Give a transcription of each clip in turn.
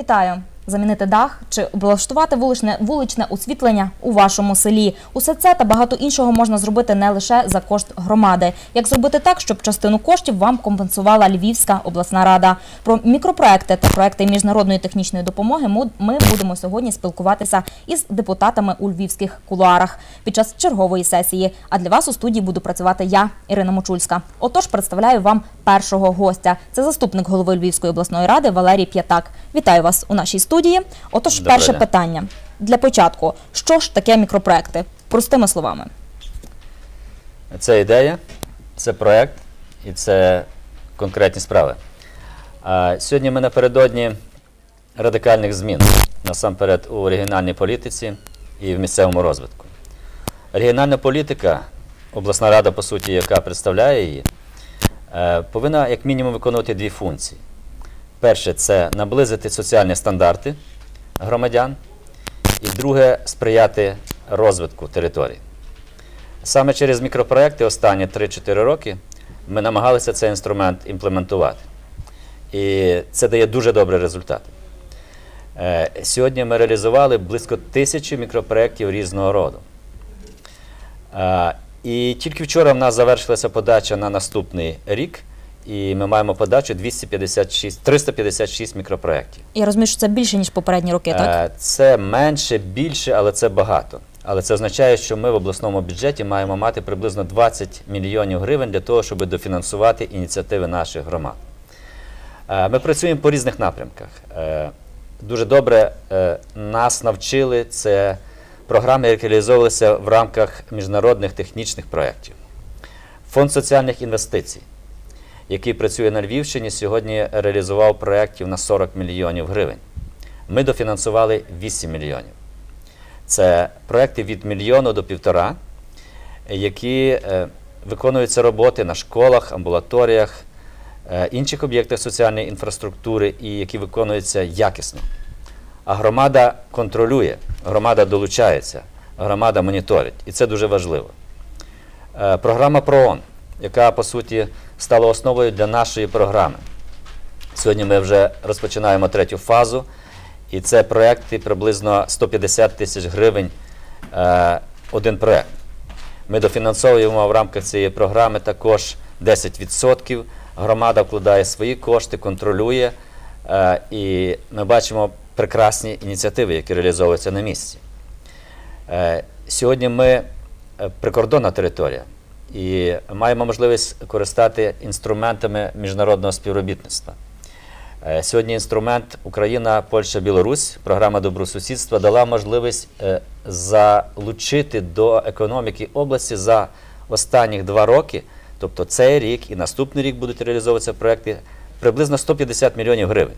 Вітаю! Замінити дах чи облаштувати вуличне вуличне освітлення у вашому селі. Усе це та багато іншого можна зробити не лише за кошт громади. Як зробити так, щоб частину коштів вам компенсувала Львівська обласна рада? Про мікропроекти та проекти міжнародної технічної допомоги ми будемо сьогодні спілкуватися із депутатами у львівських кулуарах під час чергової сесії. А для вас у студії буду працювати я, Ірина Мочульська. Отож, представляю вам першого гостя. Це заступник голови Львівської обласної ради Валерій П'ятак. Вітаю вас у нашій студії. Отож, Доброго перше питання для початку: що ж таке мікропроекти? Простими словами. Це ідея, це проєкт і це конкретні справи. А сьогодні ми напередодні радикальних змін, насамперед у регіональній політиці і в місцевому розвитку. Регіональна політика, обласна рада, по суті, яка представляє її, е, повинна як мінімум виконувати дві функції. Перше це наблизити соціальні стандарти громадян, і друге сприяти розвитку території. Саме через мікропроекти останні 3-4 роки ми намагалися цей інструмент імплементувати. І це дає дуже добрий результат. Е, Сьогодні ми реалізували близько тисячі мікропроєктів різного роду. Е, І тільки вчора в нас завершилася подача на наступний рік, і ми маємо подачу 256, 356 мікропроєктів. Я розумію, що це більше ніж попередні роки, так? Е, Це менше, більше, але це багато. Але це означає, що ми в обласному бюджеті маємо мати приблизно 20 мільйонів гривень для того, щоб дофінансувати ініціативи наших громад. Е, Ми працюємо по різних напрямках. Е, Дуже добре нас навчили це програми, які реалізовувалися в рамках міжнародних технічних проєктів. Фонд соціальних інвестицій, який працює на Львівщині, сьогодні реалізував проєктів на 40 мільйонів гривень. Ми дофінансували 8 мільйонів. Це проекти від мільйону до півтора, які е, виконуються роботи на школах, амбулаторіях, е, інших об'єктах соціальної інфраструктури і які виконуються якісно. А громада контролює, громада долучається, громада моніторить. І це дуже важливо. Е, Програма ПРООН, яка по суті стала основою для нашої програми. Сьогодні ми вже розпочинаємо третю фазу, і це проекти приблизно 150 тисяч гривень е, один проект. Ми дофінансовуємо в рамках цієї програми також 10%. Громада вкладає свої кошти, контролює, е, і ми бачимо прекрасні ініціативи, які реалізовуються на місці. Е, Сьогодні ми прикордонна територія і маємо можливість користати інструментами міжнародного співробітництва. Е, Сьогодні інструмент Україна, Польща, Білорусь, програма добросусідства дала можливість е, залучити до економіки області за останніх два роки, тобто цей рік і наступний рік будуть реалізовуватися проекти, приблизно 150 мільйонів гривень.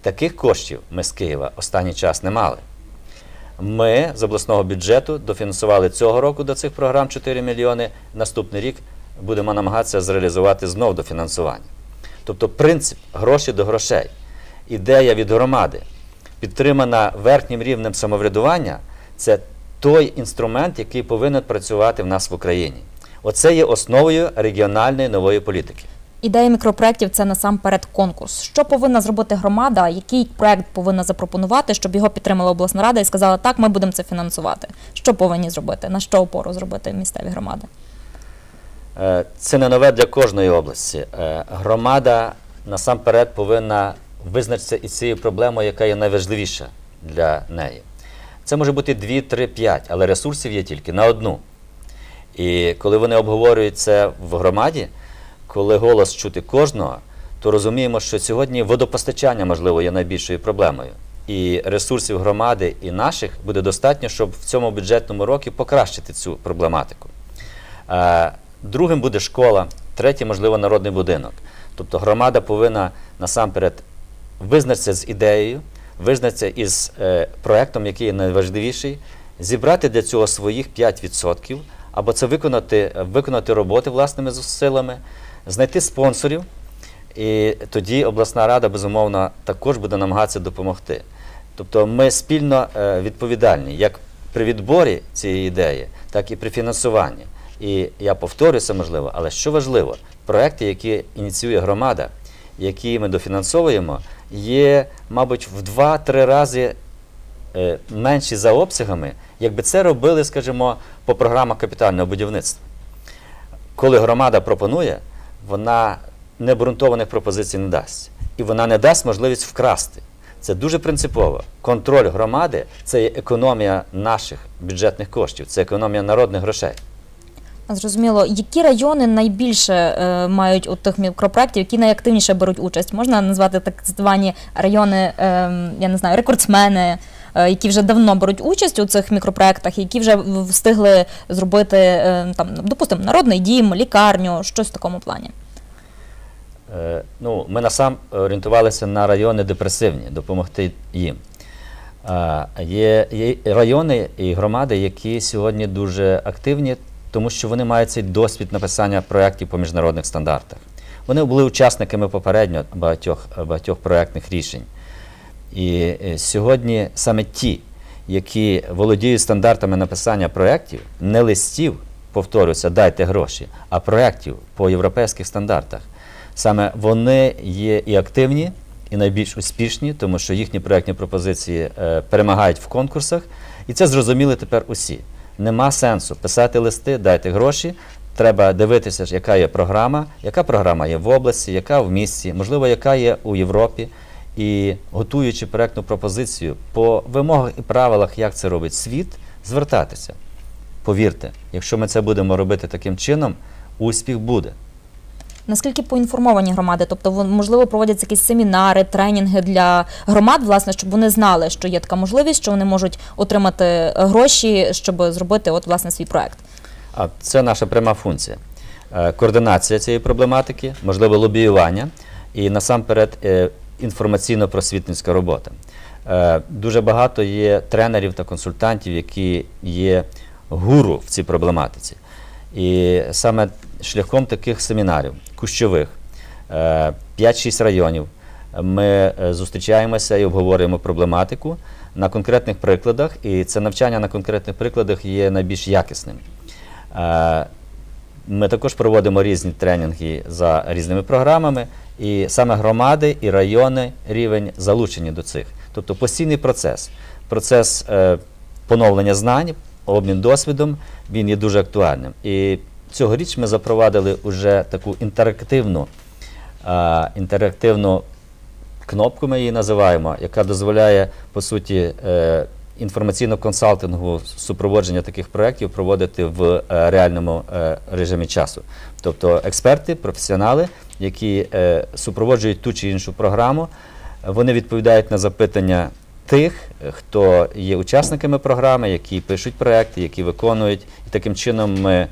Таких коштів ми з Києва останній час не мали. Ми з обласного бюджету дофінансували цього року до цих програм 4 мільйони. Наступний рік будемо намагатися зреалізувати знов дофінансування. Тобто принцип гроші до грошей, ідея від громади, підтримана верхнім рівнем самоврядування, це той інструмент, який повинен працювати в нас в Україні. Оце є основою регіональної нової політики. Ідея мікропроєктів це насамперед конкурс. Що повинна зробити громада? Який проект повинна запропонувати, щоб його підтримала обласна рада і сказала, так, ми будемо це фінансувати. Що повинні зробити? На що опору зробити місцеві громади? Е, Це не нове для кожної області. Е, Громада насамперед повинна визначитися із цією проблемою, яка є найважливіша для неї. Це може бути 2, 3, 5, але ресурсів є тільки на одну. І коли вони обговорюють це в громаді, коли голос чути кожного, то розуміємо, що сьогодні водопостачання, можливо, є найбільшою проблемою. І ресурсів громади і наших буде достатньо, щоб в цьому бюджетному році покращити цю проблематику. Е, Другим буде школа, третє, можливо, народний будинок. Тобто громада повинна насамперед визначитися з ідеєю, визначитися із е, проектом, який є найважливіший, зібрати для цього своїх 5%, або це виконати, виконати роботи власними силами, знайти спонсорів, і тоді обласна рада, безумовно, також буде намагатися допомогти. Тобто ми спільно е, відповідальні як при відборі цієї ідеї, так і при фінансуванні. І я повторюся, можливо, але що важливо, проекти, які ініціює громада, які ми дофінансовуємо, є, мабуть, в 2-3 рази е, менші за обсягами, якби це робили, скажімо, по програмах капітального будівництва. Коли громада пропонує, вона необґрунтованих пропозицій не дасть. І вона не дасть можливість вкрасти. Це дуже принципово. Контроль громади це є економія наших бюджетних коштів, це економія народних грошей. Зрозуміло, які райони найбільше е, мають от тих мікропроєктів, які найактивніше беруть участь? Можна назвати так звані райони, е, я не знаю, рекордсмени, які вже давно беруть участь у цих мікропроєктах, які вже встигли зробити е, там, допустимо, народний дім, лікарню, щось в такому плані. Е, ну, ми насам орієнтувалися на райони депресивні, допомогти їм. Є райони і громади, які сьогодні дуже активні, тому що вони мають цей досвід написання проєктів по міжнародних стандартах. Вони були учасниками попередньо багатьох, багатьох проєктних рішень. І е, сьогодні саме ті, які володіють стандартами написання проєктів, не листів, повторюся, дайте гроші, а проєктів по європейських стандартах. Саме вони є і активні, і найбільш успішні, тому що їхні проєктні пропозиції е, перемагають в конкурсах. І це зрозуміли тепер усі. Нема сенсу писати листи, дайте гроші. Треба дивитися, яка є програма, яка програма є в області, яка в місті, можливо, яка є у Європі. І готуючи проектну пропозицію по вимогах і правилах, як це робить світ, звертатися. Повірте, якщо ми це будемо робити таким чином, успіх буде. Наскільки поінформовані громади? Тобто, можливо, проводяться якісь семінари, тренінги для громад, власне, щоб вони знали, що є така можливість, що вони можуть отримати гроші, щоб зробити от власне свій проект. А це наша пряма функція. Е, Координація цієї проблематики, можливо, лобіювання і насамперед е, інформаційно-просвітницька робота. Е, Дуже багато є тренерів та консультантів, які є гуру в цій проблематиці. І саме шляхом таких семінарів, кущових, е, 5-6 районів, ми е, зустрічаємося і обговорюємо проблематику на конкретних прикладах, і це навчання на конкретних прикладах є найбільш якісним. Ми також проводимо різні тренінги за різними програмами, і саме громади і райони рівень залучені до цих. Тобто постійний процес. Процес е, поновлення знань, обмін досвідом, він є дуже актуальним. І цьогоріч ми запровадили вже таку інтерактивну, е, інтерактивну кнопку, ми її називаємо, яка дозволяє, по суті, е, інформаційно-консалтингу супроводження таких проєктів проводити в е, реальному е, режимі часу. Тобто експерти, професіонали, які е, супроводжують ту чи іншу програму, вони відповідають на запитання тих, хто є учасниками програми, які пишуть проекти, які виконують. І таким чином ми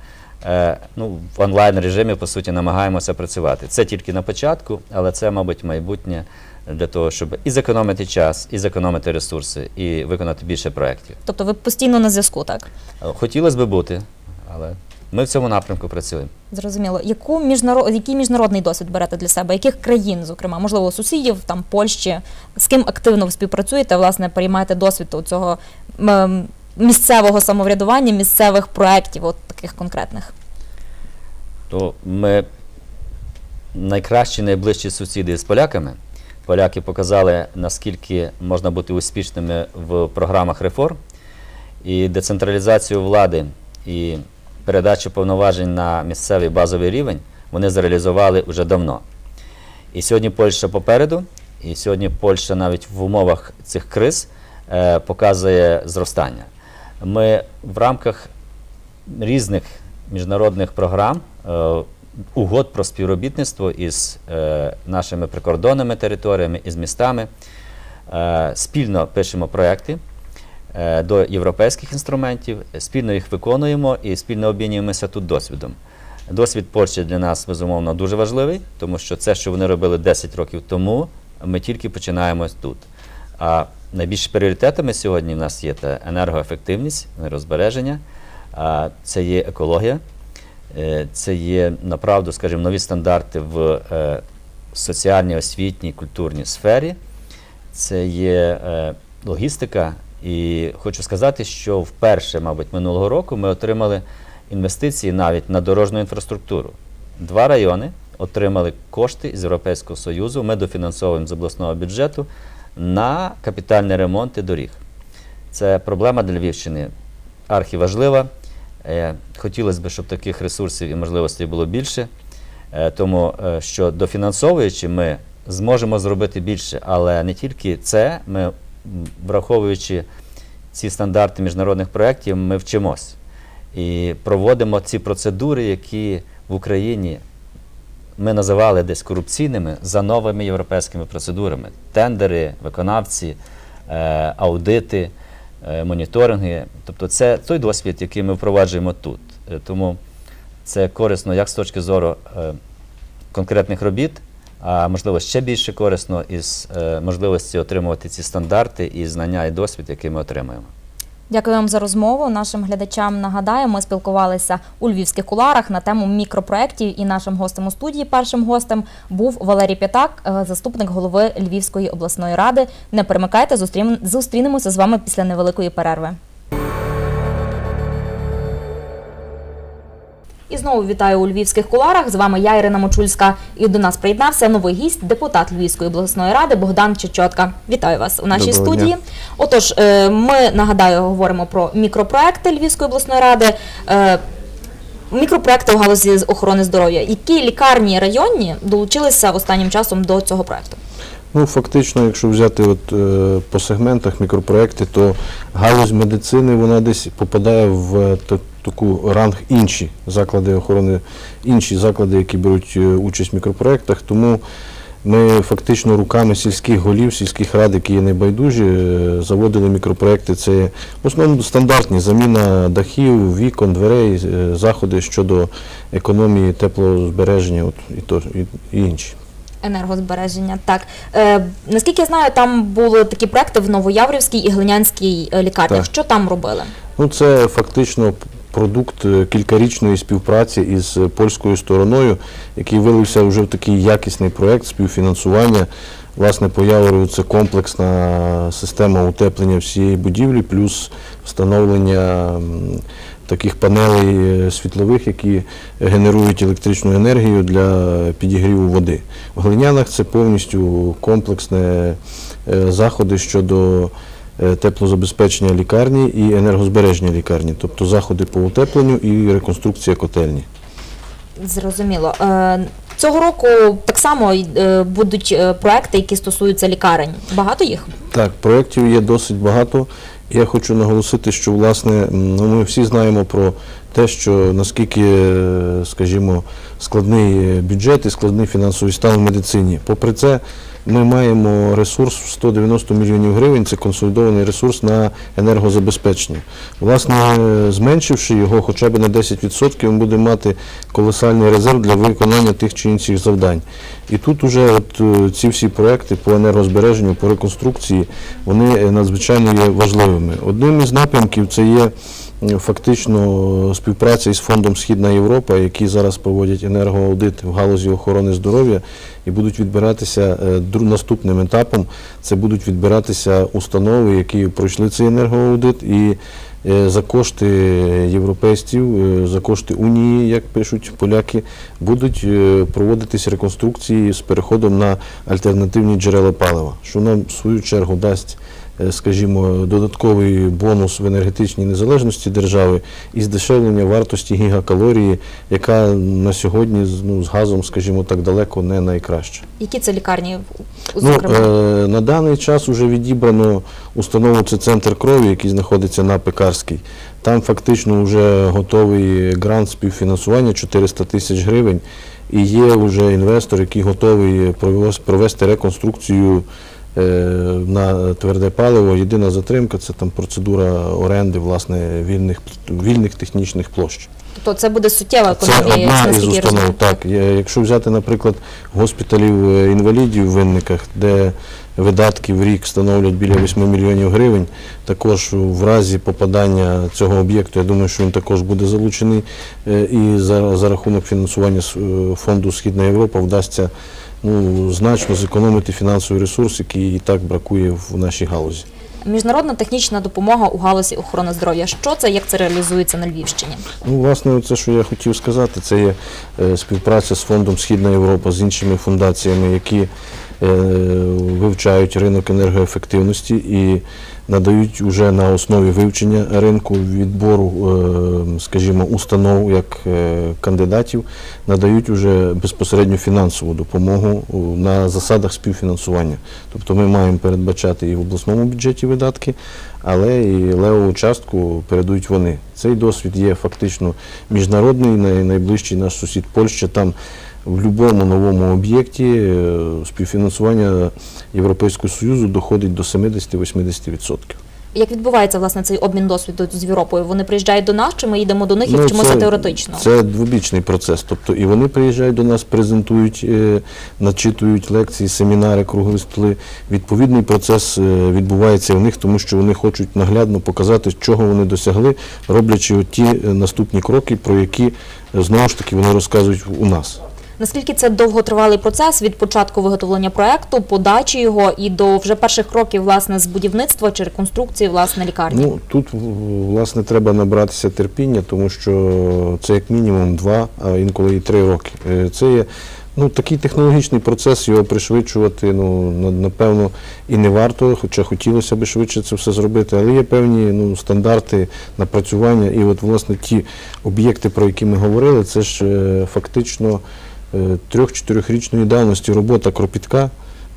ну, в онлайн режимі по суті намагаємося працювати. Це тільки на початку, але це, мабуть, майбутнє для того, щоб і зекономити час, і зекономити ресурси, і виконати більше проєктів. Тобто, ви постійно на зв'язку, так? Е, Хотілося б бути, але ми в цьому напрямку працюємо. Зрозуміло. Яку міжнарод... Який міжнародний досвід берете для себе? Яких країн, зокрема, можливо, сусідів, там Польщі? З ким активно ви співпрацюєте, власне, приймаєте досвід у цього м, місцевого самоврядування, місцевих проєктів, от таких конкретних? То ми найкращі, найближчі сусіди з поляками. Поляки показали, наскільки можна бути успішними в програмах реформ і децентралізацію влади і передачу повноважень на місцевий базовий рівень вони зреалізували вже давно. І сьогодні Польща попереду, і сьогодні Польща навіть в умовах цих криз е, показує зростання. Ми в рамках різних міжнародних програм, е, угод про співробітництво із е, нашими прикордонними територіями, із містами, е, спільно пишемо проекти до європейських інструментів, спільно їх виконуємо і спільно обмінюємося тут досвідом. Досвід Польщі для нас безумовно дуже важливий, тому що це, що вони робили 10 років тому, ми тільки починаємо тут. А найбільш пріоритетами сьогодні в нас є та енергоефективність, енергозбереження, це є екологія, е, це є направду, скажімо, нові стандарти в е, соціальній, освітній, культурній сфері, це є е, логістика. І хочу сказати, що вперше, мабуть, минулого року ми отримали інвестиції навіть на дорожню інфраструктуру. Два райони отримали кошти з Європейського Союзу. Ми дофінансовуємо з обласного бюджету на капітальні ремонти доріг. Це проблема для Львівщини архіважлива. Е, Хотілося б, щоб таких ресурсів і можливостей було більше. Е, Тому е, що дофінансовуючи, ми зможемо зробити більше, але не тільки це, ми, враховуючи ці стандарти міжнародних проєктів, ми вчимось і проводимо ці процедури, які в Україні ми називали десь корупційними за новими європейськими процедурами: тендери, виконавці, е, аудити, е, моніторинги. Тобто, це той досвід, який ми впроваджуємо тут. Е, Тому це корисно як з точки зору конкретних робіт, а можливо ще більше корисно із можливості отримувати ці стандарти і знання і досвід, який ми отримуємо. Дякую вам за розмову. Нашим глядачам нагадаю, ми спілкувалися у львівських куларах на тему мікропроєктів. І нашим гостем у студії, першим гостем, був Валерій П'ятак, е, заступник голови Львівської обласної ради. Не перемикайте, зустрінемося з вами після невеликої перерви. І знову вітаю у львівських куларах. З вами я, Ірина Мочульська. І до нас приєднався новий гість, депутат Львівської обласної ради Богдан Чечотка. Вітаю вас у нашій Доброго студії. дня. Отож, е, ми нагадаю, говоримо про мікропроекти Львівської обласної ради. Е, Мікропроекти у галузі охорони здоров'я. Які лікарні районні долучилися останнім часом до цього проекту? Ну, фактично, якщо взяти от, е, по сегментах мікропроекти, то галузь медицини вона десь попадає в та- таку ранг інші заклади охорони, інші заклади, які беруть е, участь в мікропроектах. Тому ми фактично руками сільських голів, сільських рад, які є небайдужі, е, заводили мікропроекти. Це в основному стандартні заміна дахів, вікон, дверей, е, заходи щодо економії теплозбереження от, і, то, і, і інші. Енергозбереження. Так е, наскільки я знаю, там були такі проекти в Новояврівській і Глинянській лікарнях. Так. Що там робили? Ну, це фактично продукт е, кількарічної співпраці із польською стороною, який вилився вже в такий якісний проєкт співфінансування. Власне, по Явору це комплексна система утеплення всієї будівлі, плюс встановлення таких панелей е, світлових, які генерують електричну енергію для підігріву води. В Глинянах це повністю комплексне е, заходи щодо теплозабезпечення лікарні і енергозбереження лікарні, тобто заходи по утепленню і реконструкція котельні. Зрозуміло. Е, цього року так само е, будуть е, проекти, які стосуються лікарень. Багато їх? Так, проєктів є досить багато. Я хочу наголосити, що власне ну, ми всі знаємо про те, що наскільки, е, скажімо, складний е, бюджет і складний фінансовий стан в медицині. Попри це, ми маємо ресурс в 190 мільйонів гривень, це консолідований ресурс на енергозабезпечення. Власне, зменшивши його хоча б на 10%, ми будемо мати колосальний резерв для виконання тих чи інших завдань. І тут уже от е, ці всі проекти по енергозбереженню, по реконструкції, вони е, надзвичайно є важливими. Одним із напрямків це є фактично співпраця із фондом Східна Європа, які зараз проводять енергоаудит в галузі охорони здоров'я і будуть відбиратися е, наступним етапом. Це будуть відбиратися установи, які пройшли цей енергоаудит і е, за кошти європейців, е, за кошти Унії, як пишуть поляки, будуть проводитись реконструкції з переходом на альтернативні джерела палива, що нам в свою чергу дасть. Е, Скажімо, додатковий бонус в енергетичній незалежності держави і здешевлення вартості гігакалорії, яка на сьогодні з- ну, з газом, скажімо так, далеко не найкраща. Які це лікарні? Ну, Зокрема, е, на даний час вже відібрано установу, це центр крові, який знаходиться на Пекарській. Там фактично вже готовий грант співфінансування 400 тисяч гривень. І є вже інвестор, який готовий провести реконструкцію на тверде паливо. Єдина затримка це там процедура оренди власне вільних, вільних технічних площ. тобто це буде суттєва Це одна із установ. Так, якщо взяти, наприклад, госпіталів е, інвалідів в винниках, де видатки в рік становлять біля 8 мільйонів гривень, також в разі попадання цього об'єкту, я думаю, що він також буде залучений. е, І за, за рахунок фінансування е, фонду Східна Європа вдасться ну, значно зекономити фінансовий ресурс, який і так бракує в нашій галузі. Міжнародна технічна допомога у галузі охорони здоров'я. Що це, як це реалізується на Львівщині? Ну, власне, це, що я хотів сказати, це є е, співпраця з фондом Східна Європа з іншими фундаціями, які вивчають ринок енергоефективності і надають уже на основі вивчення ринку відбору, е, скажімо, установ як е, кандидатів, надають уже безпосередньо фінансову допомогу на засадах співфінансування. Тобто ми маємо передбачати і в обласному бюджеті видатки, але і левову частку передають вони. Цей досвід є фактично міжнародний, найближчий наш сусід Польща. Там в будь-якому новому об'єкті е, співфінансування Європейського Союзу доходить до 70-80%. Як відбувається власне цей обмін досвіду з Європою? Вони приїжджають до нас, чи ми їдемо до них і Ну, вчимося теоретично? Це двобічний процес. Тобто і вони приїжджають до нас, презентують, е, начитують лекції, семінари, круглі столи. Відповідний процес е, відбувається у них, тому що вони хочуть наглядно показати, чого вони досягли, роблячи ті наступні кроки, про які знову ж таки вони розказують у нас. Наскільки це довготривалий процес від початку виготовлення проекту, подачі його і до вже перших кроків власне з будівництва чи реконструкції власне лікарні? Ну тут власне треба набратися терпіння, тому що це як мінімум два, а інколи і три роки. Е, Це є ну, такий технологічний процес, його пришвидшувати, ну напевно, і не варто, хоча хотілося б швидше це все зробити, але є певні ну, стандарти напрацювання. І от власне ті об'єкти, про які ми говорили, це ж е, фактично трьох-чотирьохрічної давності робота кропітка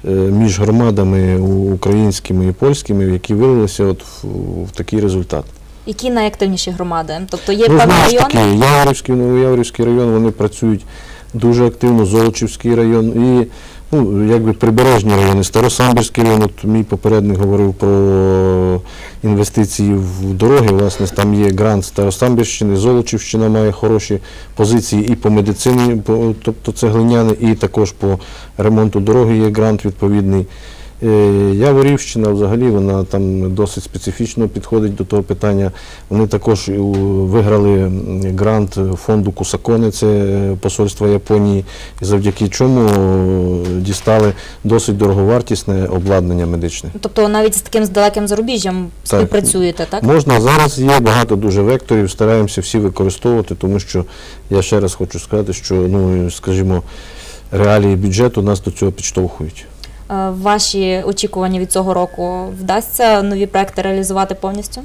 е, між громадами українськими і польськими, які вилилися от в, в такий результат. Які найактивніші громади? Тобто є Ну, певні райони? Яворівський, Новояворівський район, вони працюють дуже активно, Золочівський район і ну, якби прибережні райони, Старосамбірський район, от мій попередник говорив про інвестиції в дороги. Власне, там є грант Старосамбірщини, Золочівщина має хороші позиції і по медицині, тобто це глиняне, і також по ремонту дороги є грант відповідний. Е, Яворівщина взагалі вона там досить специфічно підходить до того питання. Вони також виграли грант фонду Кусаконе, це посольство Японії, і завдяки чому дістали досить дороговартісне обладнання медичне. Тобто навіть з таким з далеким зарубіжжям співпрацюєте, так? Можна зараз є багато дуже векторів, стараємося всі використовувати, тому що я ще раз хочу сказати, що ну скажімо, реалії бюджету нас до цього підштовхують. Е, Ваші очікування від цього року вдасться нові проекти реалізувати повністю?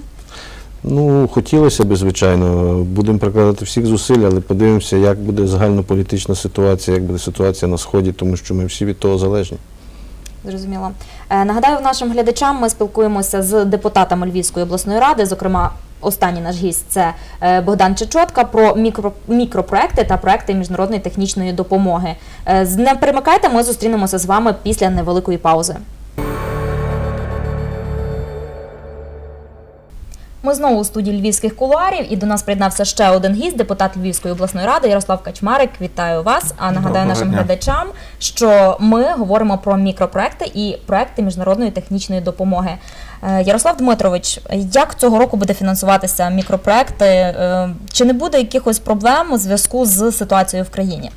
Ну, хотілося б, звичайно. Будемо прикладати всіх зусиль, але подивимося, як буде загальнополітична ситуація, як буде ситуація на сході, тому що ми всі від того залежні. Зрозуміло. Е, Нагадаю нашим глядачам, ми спілкуємося з депутатами Львівської обласної ради. Зокрема, останній наш гість це е, Богдан Чечотка про мікро, мікропроекти та проекти міжнародної технічної допомоги. Е, Не перемикайте, ми зустрінемося з вами після невеликої паузи. Ми знову у студії львівських кулуарів і до нас приєднався ще один гість, депутат Львівської обласної ради Ярослав Качмарик. Вітаю вас. А нагадаю Доброго нашим дня. глядачам, що ми говоримо про мікропроекти і проекти міжнародної технічної допомоги. Е, Ярослав Дмитрович, як цього року буде фінансуватися мікропроекти? Е, Чи не буде якихось проблем у зв'язку з ситуацією в країні?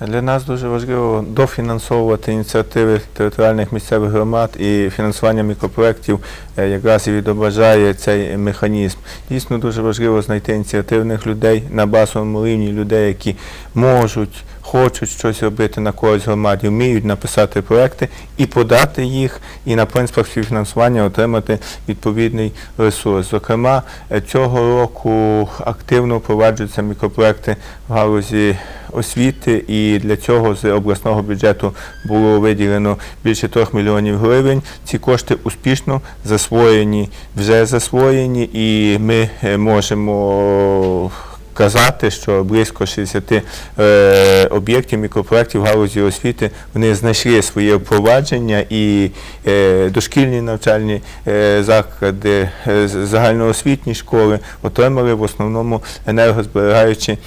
Для нас дуже важливо дофінансовувати ініціативи територіальних місцевих громад і фінансування мікропроєктів е, якраз і відображає цей механізм. Дійсно дуже важливо знайти ініціативних людей на базовому рівні, людей, які можуть, хочуть щось робити на користь громаді, вміють написати проекти і подати їх, і на принципах співфінансування отримати відповідний ресурс. Зокрема, е, цього року активно впроваджуються мікропроекти в галузі освіти, і для цього з обласного бюджету було виділено більше 3 мільйонів гривень. Ці кошти успішно засвоєні, вже засвоєні, і ми е, можемо казати, що близько 60 е, об'єктів мікропроєктів галузі освіти вони знайшли своє впровадження і е, дошкільні навчальні е, заклади, загальноосвітні школи отримали в основному енергозберігаючі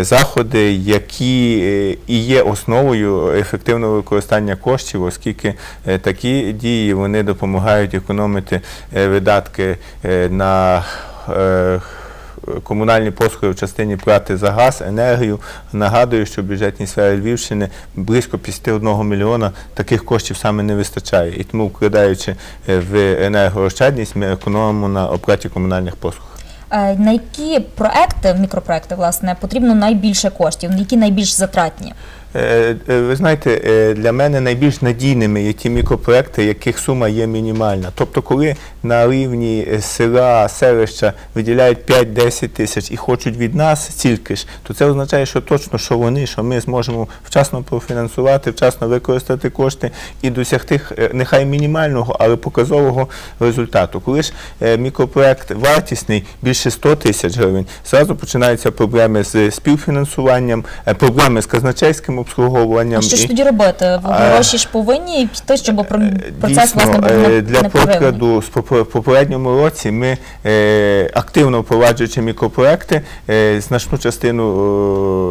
заходи, які і є основою ефективного використання коштів, оскільки такі дії вони допомагають економити видатки на е, комунальні послуги в частині плати за газ, енергію. Нагадую, що в бюджетній сфері Львівщини близько 51 мільйона таких коштів саме не вистачає. І тому, вкладаючи е, в енергоощадність, ми економимо на оплаті комунальних послуг. Е, На які проекти, мікропроекти, власне, потрібно найбільше коштів, які найбільш затратні? Е, е, Ви знаєте, е, для мене найбільш надійними є ті мікропроекти, яких сума є мінімальна. Тобто, коли на рівні села, селища виділяють 5-10 тисяч і хочуть від нас стільки ж, то це означає, що точно, що вони, що ми зможемо вчасно профінансувати, вчасно використати кошти і досягти нехай мінімального, але показового результату. Коли ж мікропроект вартісний більше 100 тисяч гривень, зразу починаються проблеми з співфінансуванням, проблеми з казначейським обслуговуванням. А що ж тоді робити? Гроші ж повинні піти, щоб про- процес Дійсно, власне був е, не, для непреривний. прикладу, в попередньому році ми е, активно впроваджуючи мікропроекти, е, значну частину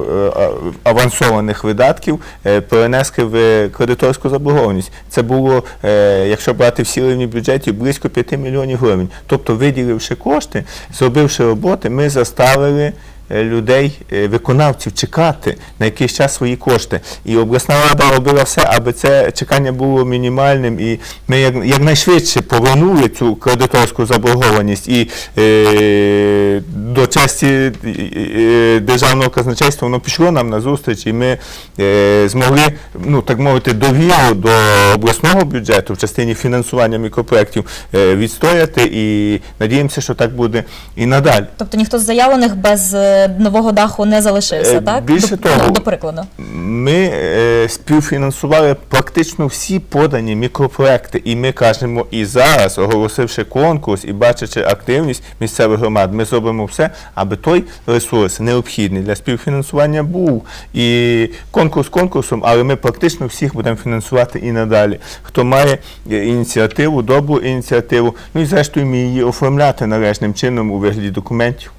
е, авансованих видатків е, перенесли в кредиторську заборгованість. Це було, е, якщо брати всі рівні бюджетів, близько 5 мільйонів гривень. Тобто, виділивши кошти, зробивши роботи, ми заставили. Е, Людей, е, виконавців чекати на якийсь час свої кошти. І обласна рада робила все, аби це чекання було мінімальним, і ми якнайшвидше повернули цю кредиторську заборгованість і е, до честі е, державного казначейства воно пішло нам на зустріч, і ми е, змогли, ну так мовити, довіру до обласного бюджету в частині фінансування мікропроєктів е, відстояти і надіємося, що так буде і надалі. Тобто ніхто з заявлених без нового даху не залишився, Е, так? більше до, того, до прикладу. Ми е, співфінансували практично всі подані мікропроекти, і ми кажемо і зараз, оголосивши конкурс і бачачи активність місцевих громад, ми зробимо все, аби той ресурс необхідний для співфінансування був. І конкурс конкурсом, але ми практично всіх будемо фінансувати і надалі. Хто має е, ініціативу, добру ініціативу, ну і зрештою ми її оформляти належним чином у вигляді документів.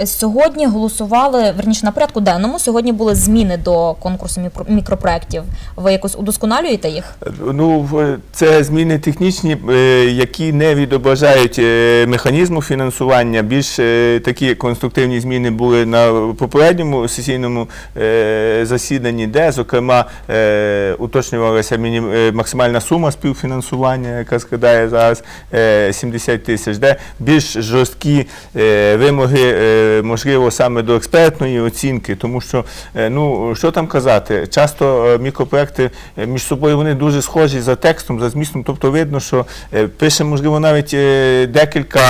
Е, Сьогодні голосували, верніше на порядку денному, сьогодні були зміни до конкурсу мікро- мікропроєктів. Ви якось удосконалюєте їх? Ну, в- це зміни технічні, е, які не відображають е, механізму фінансування. Більш е, такі конструктивні зміни були на попередньому сесійному е, засіданні, де, зокрема, е, уточнювалася е, максимальна сума співфінансування, яка складає зараз е, 70 тисяч, де більш жорсткі е, вимоги, е, можливо, саме до експертної оцінки, тому що, е, ну, що там казати, часто е, мікропроекти е, між собою вони дуже схожі за текстом, за змістом, тобто видно, що пише, можливо, навіть декілька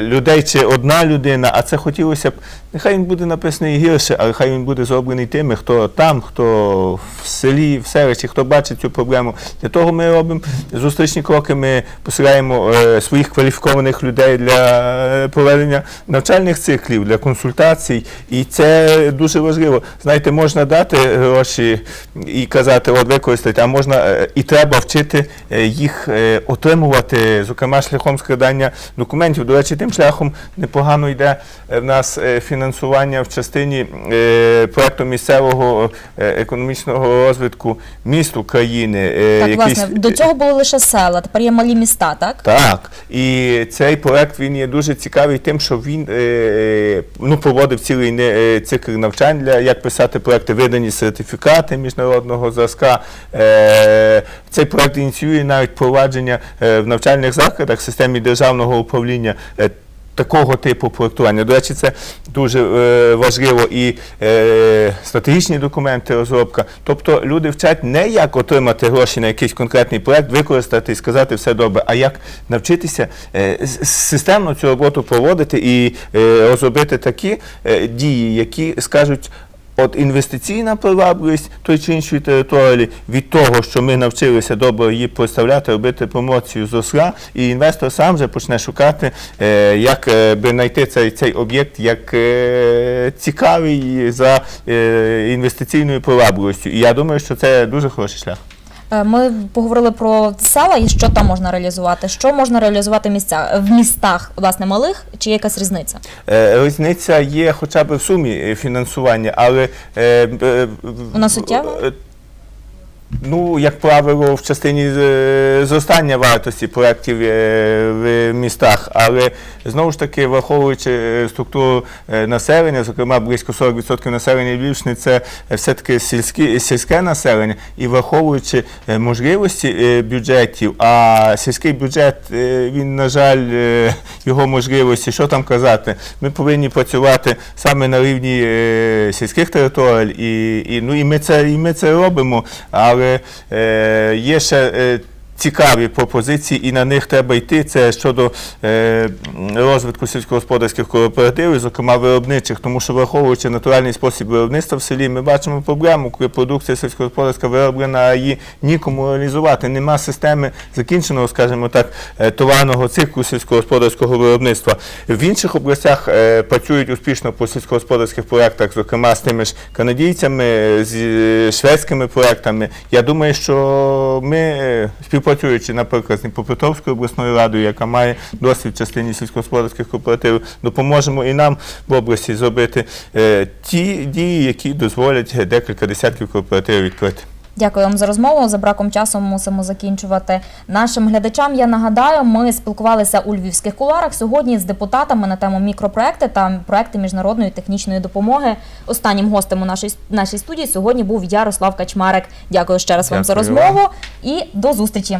людей чи одна людина, а це хотілося б, нехай він буде написаний гірше, але хай він буде зроблений тими, хто там, хто в селі, в селищі, хто бачить цю проблему. Для того ми робимо зустрічні кроки, ми посилаємо е, своїх кваліфікованих людей для е, проведення навчальних циклів, для консультацій. І це дуже важливо. Знаєте, можна дати гроші і казати, от використати, а можна е, і треба вчити е, їх е, отримувати, зокрема шляхом складання документів. До речі, тим шляхом непогано йде е, в нас е, фінансування в частині е, проекту місцевого економічного розвитку міст України. Так, якийсь- власне, до цього були лише села, тепер є малі міста, так? так, і цей проект він є дуже цікавий тим, що він ну, проводив цілий цикл навчань для як писати проекти, видані сертифікати міжнародного зразка. Цей проект ініціює навіть провадження в навчальних закладах системі державного управління. Е, Такого типу проектування. До речі, це дуже е, важливо і е, стратегічні документи, розробка. Тобто люди вчать не як отримати гроші на якийсь конкретний проект, використати і сказати все добре, а як навчитися е, системно цю роботу проводити і е, розробити такі е, дії, які скажуть. От інвестиційна привабливість той чи іншої території від того, що ми навчилися добре її представляти, робити промоцію зросла, і інвестор сам вже почне шукати, е, як е, би знайти цей, цей об'єкт як е, цікавий за інвестиційною привабливістю. І я думаю, що це дуже хороший шлях. Е, Ми поговорили про села і що там можна реалізувати. Що можна реалізувати місця в містах, власне, малих, чи є якась різниця? Е, Різниця є хоча б в сумі е, фінансування, але у нас. Вона суттєва? Ну, як правило, в частині е, зростання вартості проєктів е, в містах, але знову ж таки, враховуючи е, структуру населення, зокрема близько 40% населення Львівщини це все-таки сільські, сільське населення, і враховуючи можливості бюджетів, а сільський бюджет, він, на жаль, його можливості, що там казати, ми повинні працювати саме на рівні сільських територій, і, і, ну, і, ми це, і ми це робимо, але е, є ще е, цікаві пропозиції, і на них треба йти. Це щодо е, розвитку сільськогосподарських кооперативів, зокрема виробничих, тому що враховуючи натуральний спосіб виробництва в селі, ми бачимо проблему, коли продукція сільськогосподарська вироблена, а її нікому реалізувати. Нема системи закінченого, скажімо так, е, товарного циклу сільськогосподарського виробництва. В інших областях е, працюють успішно по сільськогосподарських проєктах, зокрема з тими ж канадійцями, з е, шведськими проєктами. Я думаю, що ми, е, співпрацюючи, наприклад, з Дніпропетровською обласною радою, яка має досвід в частині сільськогосподарських кооперативів, допоможемо і нам в області зробити е, ті дії, які дозволять декілька десятків кооперативів відкрити. Дякую вам за розмову. За браком часу мусимо закінчувати. Нашим глядачам я нагадаю, ми спілкувалися у львівських куларах сьогодні з депутатами на тему мікропроекти та проекти міжнародної технічної допомоги. Останнім гостем у нашій нашій студії сьогодні був Ярослав Качмарик. Дякую ще раз вам за Дякую розмову і до зустрічі.